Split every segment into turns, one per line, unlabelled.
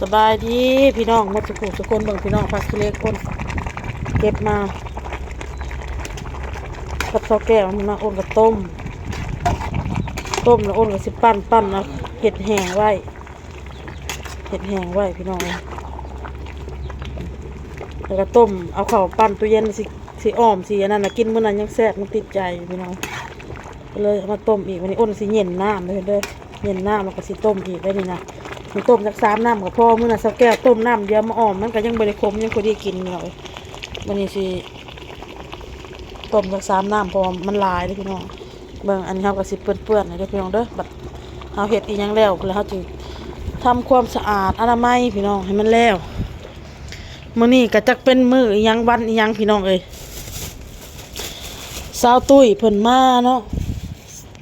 สบายดีพี่น้องมดสุขุสุคนเบิ่งพี่น้องพักเล็กคนเก็บมากับซอแก้วมันมาอ้นกับต้ม ต้มแล้วอ้นกับสิปั้นปั้นแล้วเห็ดแห้งไว้เห็ดแห้งไว้พี่น้องแล้วก็ต้มเอาเข้าวปั้นตู้เย็นสิสิอ้อมสิอันนั้นนะกินเมื้อนั้นยังแซ่บมันติดใจพี่น้องเลยมาต้มอีกวันนี้อ้นสิเย็นน้ำเลยเด้อเย็นน้ำแล้วก็สิต้มอีกได้นี่นะ ต้มสักสามน้ำกับพ่อมื่อน่ะสักแก้วต้มน้ำเดียวมาอ่อมมันก็ยังบริคมยังพอดีกินเลยวันนี้สิต้มสักสามน้ำพอมันลายเลยพี่น้องเบิ่งอันนี้เขาก็สิเปื้อนๆเลยเด้อพี่น้องเด้อบัดเขาเห็ดอีหยังแล้วแล้วเขาจึทำความสะอาดอนามัยพี่น้องให้มันแล้วมื้อนี้ก็จักเป็นมืออียังวันอียังพี่น้องเอ้ยสาวตุ้ยเพิ่นมาเนาะ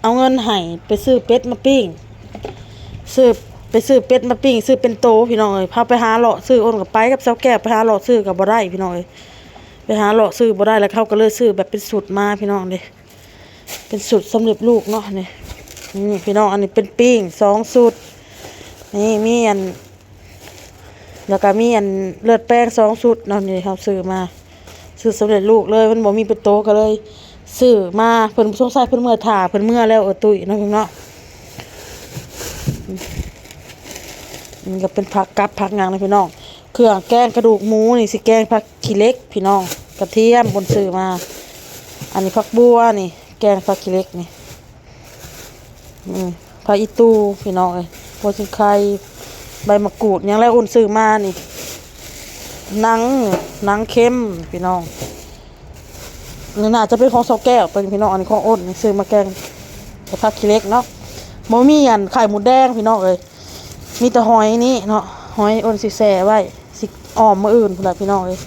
เอาเงินให้ไปซื้อเป็ดมาปิ้งซื้อ ไปซื้อเป็ดมาปิ้งซื้อเป็นโตพี่น้องเอ้ยพาไปหาเลาะซื้อโอนกับไปกับเจ้าแก้วไปหาเลาะซื้อกับบ่ได้พี่น้องเอ้ยไปหาเลาะซื้อบ่ได้แล้วเขาก็เลยซื้อแบบเป็นสูตรมาพี่น้องเด้เป็นสูตรสำเร็จรูปเนาะนี่นี่พี่น้องอันนี้เป็นปิ้งสองสูตรนี่มีอันแล้วก็มีอันเลือดแป้งสองสูตรเนาะนี่เขาซื้อมาซื้อสำเร็จรูปเลยมันบ่มีเป็นโตก็เลยซื้อมาเพิ่นสงสัยเพิ่นเมื่อถ่าเพิ่นเมื่อแล้วเออตุ้ยเนาะพี่น้องเนาะ มันก็เป็นผักกับผักงางนะพี่น้อง เครื่องแกงกระดูกหมูนี่สิแกงผักขี้เล็ก พี่น้อง กระเทียมบนซื้อมา อันนี้ผักบัวนี่ แกงผักขี้เล็กนี่ผักอีตูพี่น้องเอ้ยหัวชิงไข่ใบมะกรูดยังแล้วอุ่นซื้อมานี่หนังหนังเค็มพี่น้องนี่น่าจะเป็นของเสาแก้วเป็นพี่น้องอันนี้ของอ้นซื้อมาแกงผักขี้เล็กเนาะบ่มีอันไข่หมูแดงพี่น้องเอ้ย มีแต่หอยนี่เนาะหอยอ้นสิแส่ไว้สิอ้อมมืออื่นพุ่นละพี่น้องเลย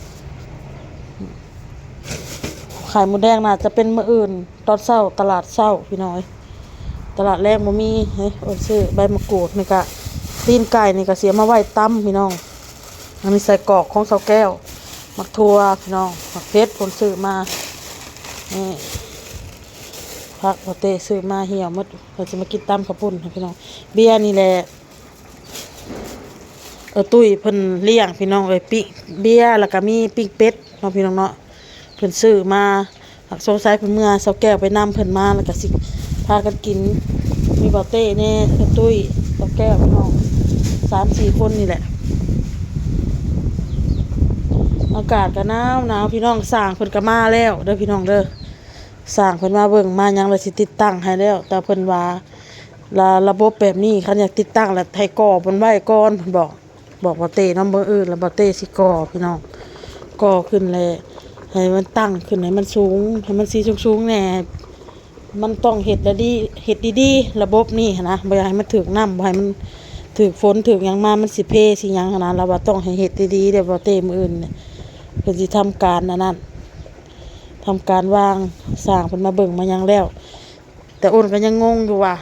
ขายหมูแดงน่าจะเป็นมืออื่น ตอนเช้าตลาดเช้าพี่น้อย ตลาดแรกบ่มีเฮ้ยอ้นซื้อใบมะกรูดนี่กะตีนไก่นี่กะเสียมาไว้ตั้มพี่น้องอันนี้ใส่กรอกของเสาแก้วมักทัวพี่น้องมักเพชรผลซื้อมานี่พักพอเตซื้อมาเหี่ยวมดเราจะมากินตั้มข้าวปุ้นพี่น้องเบียร์นี่แหละ เออตุ้ยเพิ่นเลี้ยงพี่น้องเอ้ยปิ้งเบียร์แล้วก็มีปิ้งเป็ดเนาะพี่น้องเนาะเพิ่นซื้อมาหักสงสัยเพิ่นเมื่อเซาแก้วไปนำเพิ่นมาแล้วก็สิพากันกินมีบ่าเต้แน่เพิ่ตุ้ยเซาแก้วพี่น้องสามสี่คนนี่แหละอากาศก็หนาวหนาวพี่น้องสร้างเพิ่นก็มาแล้วเด้อพี่น้องเด้อสร้างเพิ่นมาเบิ่งมายังเลยสิติดตั้งให้แล้ว แต่เพิ่นว่าละระบบแบบนี้คันอยากติดตั้งแล้วให้ก่อเพิ่นไว้ก่อนเพิ่นบอก บอกบ่เต้น้ำเบ่อื่นแล้วบ่เต้สิก่อพี่น้องก่อขึ้นเลยให้มันตั้งขึ้นให้มันสูงให้มันสีสูงๆแน่มันต้องเฮ็ดแล้วดีเฮ็ดดีๆระบบนี้หั้นะบ่อยากให้มันถึกน้ำบ่ให้มันถึกฝนถึกยังมามันสิเพสิยังหั้นนะเราว่ต้องให้เฮ็ดดีๆเดี๋ยวบ่เต้มืออื่นเนี่ยเพิ่นสิทำการอันนั้นทำการวางสร้างเพิ่นมาเบิ่งมายังแล้ว แต่อ้นก็ยังงงอยู่ว่า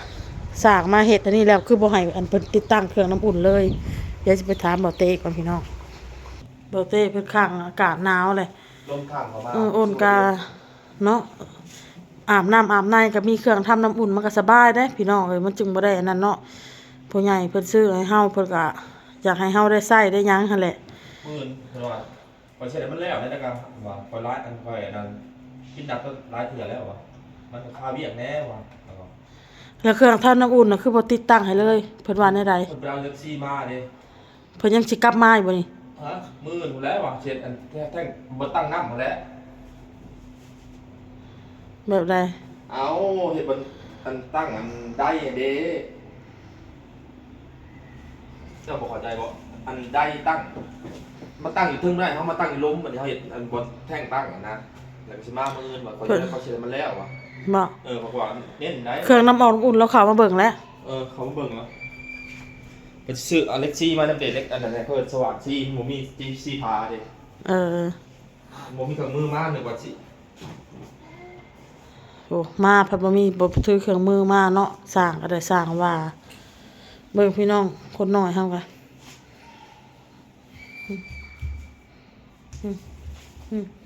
สร้างมาเฮ็ดอันนี้แล้วคือบ่ให้อันเพิ่นติดตั้งเครื่องน้ำอุ่นเลย เดี๋ยวจะไปถามเบาเต้ก่อนพี่น้องเบาเต้เพิ่นข้างอากาศหนาวเลย
ลมข้างเขามา
เออโอนกาเนาะอาบน้ำอาบในก็มีเครื่องทำน้ำอุ่นมันก็สบายได้พี่น้องเอ้ยมันจึงบ่ได้อันนั้นเนาะผู้ใหญ่เพิ่นซื้อให้เฮาเพิ่นก็อยากให้เฮาได้ใช้ได้หยังหั่นแหละ
หมื่นเพิ่นว่าพอเสร็จแล้วมันแล้วได้แล้วกันว่าพอร้ายอันพออันนั้นกินดับก็ร้ายเถื่อแล้ววะมันก็คาเวียกแน่วะแล้วก็
แล้วเครื่องทำน้ำอุ่นน่ะคือบ่ติดตั้งให้เลยเพิ่นว่าแนวใด
เพิ่นไปเอาเล็กซี่มาดิ
เพิ่นยังสิกลับมาอยู่บ่นี่
ฮะหมื่นหมดแล้ววะเสร็จอันแท่แท่งบ่ตั้งน้ำหมดแล้ว
แบบใด
เอาเฮ็ดบนอันตั้งอันได้เด้เจ้าบ่เข้าใจบ่อันได้ตั้งมาตั้งอยู่เทึงได้เขามาตั้งอยู่ล้มบัดนี้เขาเฮ็ดอันบนแท่งตั้งอะนะแล้วก็สิมามื้ออื่นว่าเขาจะเขาเสร็จมันแล้ววะ
บ่
เออเพราะว่าเน้นได้
เครื่องน้ำออกน้ำอุ่นแล้วเข้ามาเบิ่งแล้ว
เออเขามาเบิ่งแล้ว ไปซื้ออเล็กซี่มาน้ำเด็ดเล็กอันนั้นเพิ่นสว่างซี่หมูมีจีซีพาเด้
เออ
หมูมีเครื่องมือมาหนึ่งกว่าสิ
โอ้มาเพัดบ่มีบ่ถือเครื่องมือมาเนาะสร้างก็ได้สร้างว่า เบิ่งพี่น้องคนน้อยเฮากัน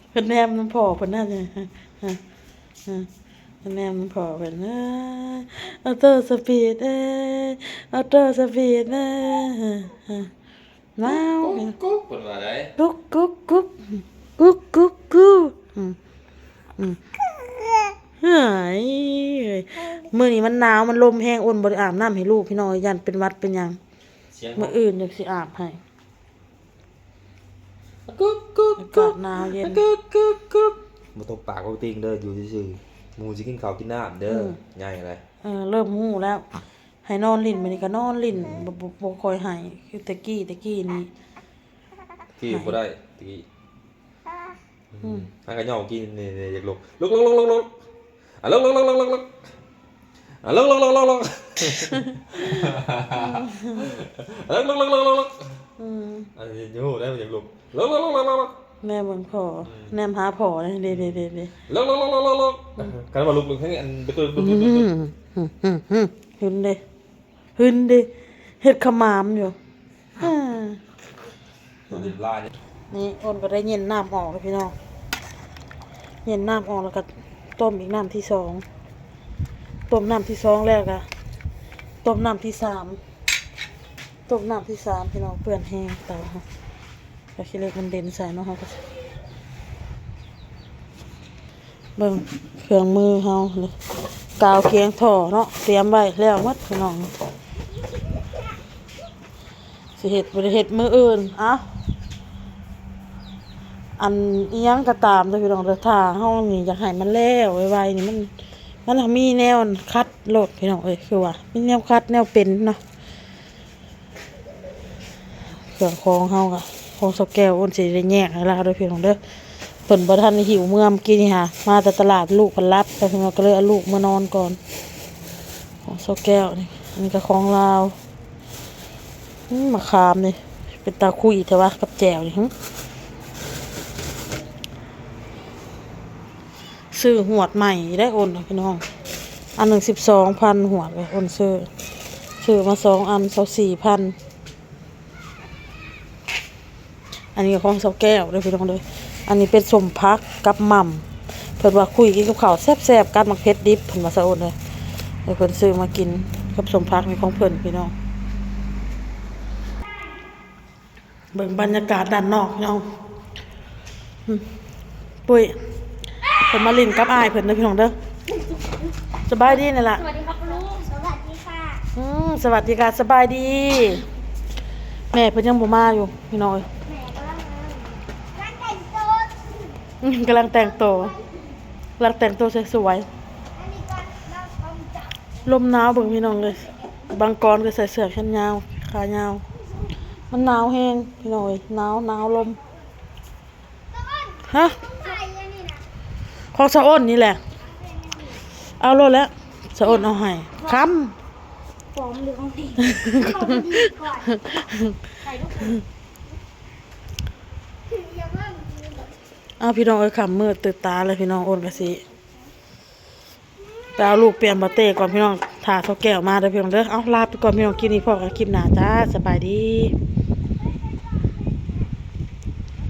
เพิ่นแนมน้ำพอเพิ่นน่าจะฮะฮะฮะเพิ่น แนมน้ำพอเพิ่นเอ้ยออโต้สปีดเอ้ยออโต้สปีดเอ้ยฮะฮะหนาว
กุ๊กกุ๊กเพิ่นว่าได้
กุ๊กกุ๊กกุ๊กกุ๊กกุ๊กกุ๊กอืมอืมเฮ้ยเฮ้ยมื้อนี้มันหนาวมันลมแห้งอ้นบ่ได้อาบน้ำให้ลูกพี่น้อยยันเป็นหวัดเป็นหยัง
เสียง
มื้ออื่นจังสิอาบให้
กุ๊กกุ๊ก
อากาศหนาวเย็น
กุ๊กกุ๊กกุ๊กบ่ตกปากบ่ติงเด้ออยู่ซื่อๆ หมูสิกินข้าวกินน้ำเด้อใหญ่เลย
เออเริ่มหู้แล้ว ให้นอนลิ้นมื้อนี้ก็นอนลิ้นบ่บ่บ่ค่อยให้คือตะกี้ตะกี้นี่
ที่บ่ได้ตะกี้
อืม
ให้กันย่อกินนี่ๆอยากลุกลุกลุกลุกลุกลุกอะลุกลุกลุกลุกลุกลุกอะลุกลุกลุกลุกลุกอะลุกลุกลุกลุกลุก
อืม
อันนี้อยู่ได้มันอยากลุกลุกลุกลุกลุกลุก
แม่เบิ่งพ่อแนมหาพ่อเลยเด้ๆๆๆ
ลุกลุกลุกลุกลุกลุกกันว่าลุกลุกให้อันไปตัวลุก
อื
ลุกลุก
มอืมอืมอืมหึนเด้หึนเด้เฮ็ดขมามอยู่อ่า
ตัวดิบลายเนี่ย
นี่อ้นก็ได้เย็นน้ำออกแล้วพี่น้องเย็นน้ำออกแล้วก็ต้มอีกน้ำที่สองต้มน้ำที่สองแล้วก็ต้มน้ำที่สามต้มน้ำที่สามพี่น้องเปื่อนแห้งเตาค่ะ ก็คิดเล็กมันเด่นใส่เนาะเขาก็เบิ่งเครื่องมือเฮาเลยกาวเคียงถ่อเนาะเตรียมไว้แล้วมัดพี่น้องสิเฮ็ดบ่ได้เฮ็ดมืออื่นอ้าอันยังก็ตามเด้อพี่น้องเด้อถ้าเฮานี่อยากให้มันแล้วไวๆนี่มันมันมีแนวคัดโลดพี่น้องเอ้ยคือว่ามีแนวคัดแนวเป็นเนาะเครื่องของเฮาก็ ของสกแก้วอ้นสิได้แยกให้ลาวเด้อพี่น้องเด้อเพิ่นบ่ทันได้หิวเมื่อมกี้นี่ค่ะมาแต่ตลาดลูกเพิ่นรับแต่เพิ่นก็เลยเอาลูกมานอนก่อน ของสกแก้วนี่อันนี้ก็ของลาวมะขามนี่เป็นตาคุยแต่ว่ากับแจวนี่หึซื้อหวดใหม่ได้โอนพี่น้อง อันหนึ่งสิบสองพันหวดเลยโอนซื้อซื้อมาสองอันเสาสี่พัน อันนี้ก็ของเสาแก้วเลยพี่น้องเลยอันนี้เป็นสมพักกับหม่ำเพิ่นว่าคุยกินกับข้าวแซ่บๆกัดมักเพชรดิบเพิ่นมาสะโอนเลยเลยเพิ่นซื้อมากินกับสมพักในของเพิ่นพี่น้องเบิ่งบรรยากาศด้านนอกพี่น้องอืมปุ้ยเพิ่นมาลินกับอายเพิ่นเด้อพี่น้องเด้อสบายดีนี่ล่ะ
สวัสดีครับลุงสวัสดีค่ะ
อืมสวัสดีค่ะสบายดี แม่เพิ่นยังบ่มาอยู่พี่น้องเอ้ย
แหมกำลังร้านแต่งตัว
อืม กำลังแต่งตัวกำลังแต่งตัวสวย
อันนี้ก็เราต้องจับ
ๆลมหนาวเบิ่งพี่น้องเลย บางกรก็ใส่เสื้อแขนยาว ขายาว มันหนาวแฮงพี่น้องเอ้ยหนาวหนาวลม
ต้น
ฮะ
ใส่อันนี้นะ
ของสะอ้นนี่แหละ เอาโลดแล้วสะอ้นเอาให้คำ
ฟอมหรือของดีของดีก่อนใส่ทุกคนถึงยังว่า
เอาพี่น้องเอ้ยขำมืดตื่นตาเลยพี่น้องโอนกะสิไปเอาลูกเปลี่ยนบาเต้ก่อนพี่น้องถ่าเขาแก้วมาเด้อพี่น้องเด้อเอาลาไปก่อนพี่น้องกินนี่พ่อกับคลิปหน้าจ้าสบายดี